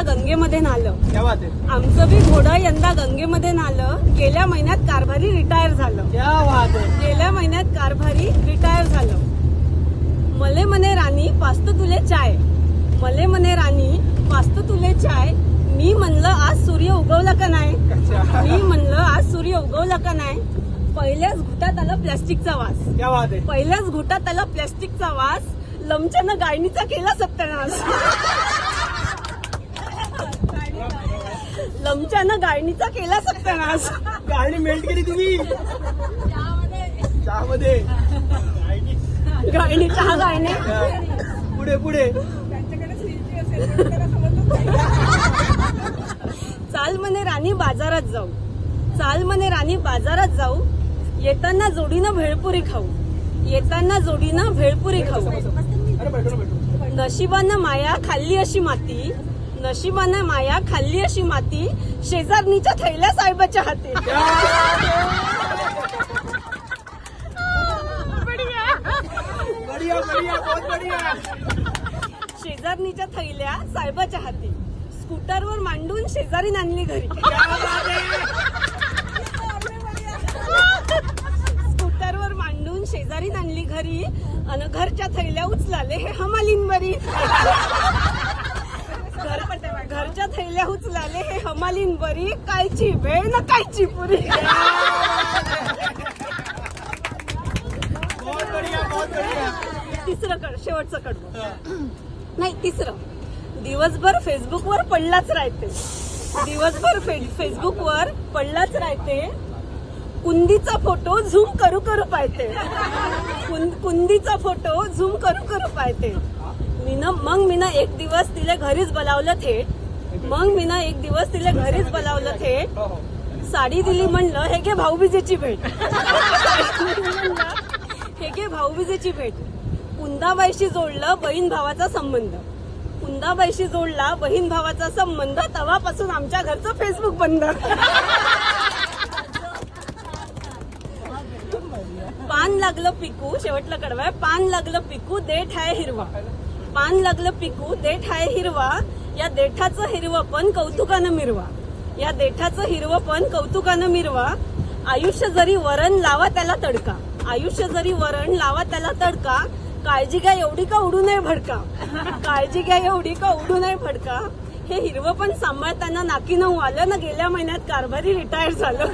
यंदा गंगेमध्ये नालं. क्या बात आहे आमचं बी घोडं यंदा गंगेमध्ये नालं गेल्या महिन्यात कारभारी रिटायर झालं. क्या बात आहे गेल्या महिन्यात कारभारी रिटायर झालं. मले मने राणी पास्त तुले चाय. मले मने राणी पास्त तुले चाय. मी म्हणलं आज सूर्य उगवला का नाही? मी म्हणलं आज सूर्य उगवला का नाही? पहिल्याच घुटात आला प्लॅस्टिकचा वास. क्या बात आहे पहिल्याच घुटात आला प्लॅस्टिकचा वास. लमच्यानं गायणीचा केला सत्यानाश. लमच्यानं गायणीचा केला सत्यानाश. गाडी मेल्ट केली तुम्ही. चहामध्ये. गायणी चहा गायने. पुढे पुढे. चाल म्हणे राणी बाजारात जाऊ. चाल म्हणे राणी बाजारात जाऊ. येताना जोडीनं भेळपुरी खाऊ. येताना जोडीनं भेळपुरी खाऊ. ना नशिबानं माया खाल्ली अशी माती. नशिबानं माया खाल्ली अशी माती शेजारणीच्या थैल्या साहेबाच्या हाती. बढिया. बढिया बहुत बढिया. शेजारणीच्या थैल्या साहेबाच्या हाती. स्कूटरवर मांडून शेजारी आणली घरी. क्या बात आहे स्कूटरवर मांडून शेजारी आणली घरी अन घरच्या थैल्या उचलाले हे हमालीन बरी घर घरच्या थैल्या उचलाले हे हमालीन बरी कायची भेळ ना कायची पुरी. बहुत बढिया बहुत बढिया. तिसरं कड शेवटचं कडवं नाही तिसरं. दिवसभर फेसबुकवर पडलाच राहते. दिवसभर फेसबुकवर पडलाच राहते. कुंदीचा फोटो झूम करू करू पाहते. कुंदीचा फोटो झूम करू करू पाहते. मीनं मग मीनं एक दिवस तिला घरीच बोलावलं थेट मग मीनं एक दिवस तिला घरीच बोलावलं थेट साडी दिली म्हणलं हे घे भाऊबीजेची भेट. हे घे भाऊबीजेची भेट. कुंदाबाईशी जोडलं बहीण भावाचा संबंध. कुंदाबाईशी जोडला बहीण भावाचा संबंध तेव्हापासून आमच्या घरचं फेसबुक बंद. पान लागलं पिकू शेवटलं कडवाय पान लागलं पिकू देठ आहे हिरवा. पान लागलं पिकू देठ आहे हिरवा या देठाचं हिरवं पण कौतुकानं मिरवा. या देठाचं हिरवं पण कौतुकानं मिरवा. आयुष्य जरी वरण लावा त्याला तडका. आयुष्य जरी वरण लावा त्याला तडका. काळजी घ्या एवढी का उडू नये भडका? काळजी घ्या एवढी का उडू नये भडका? हे हिरवं पण सांभाळताना नाकी नऊ आलं ना गेल्या महिन्यात कारभारी रिटायर झालं.